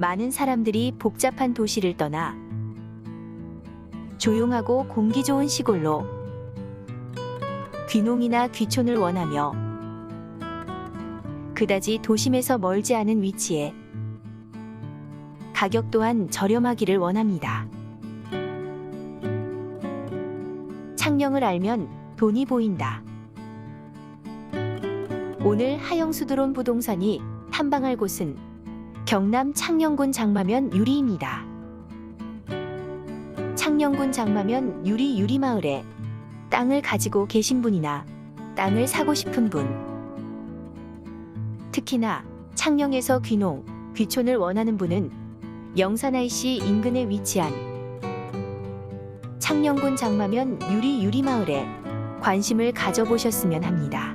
많은 사람들이 복잡한 도시를 떠나 조용하고 공기 좋은 시골로 귀농이나 귀촌을 원하며 그다지 도심에서 멀지 않은 위치에 가격 또한 저렴하기를 원합니다. 창녕을 알면 돈이 보인다. 오늘 하영수 드론 부동산이 탐방할 곳은 경남 창녕군 장마면 유리입니다. 창녕군 장마면 유리 유리마을에 땅을 가지고 계신 분이나 땅을 사고 싶은 분, 특히나 창녕에서 귀농, 귀촌을 원하는 분은 영산IC 인근에 위치한 창녕군 장마면 유리 유리마을에 관심을 가져보셨으면 합니다.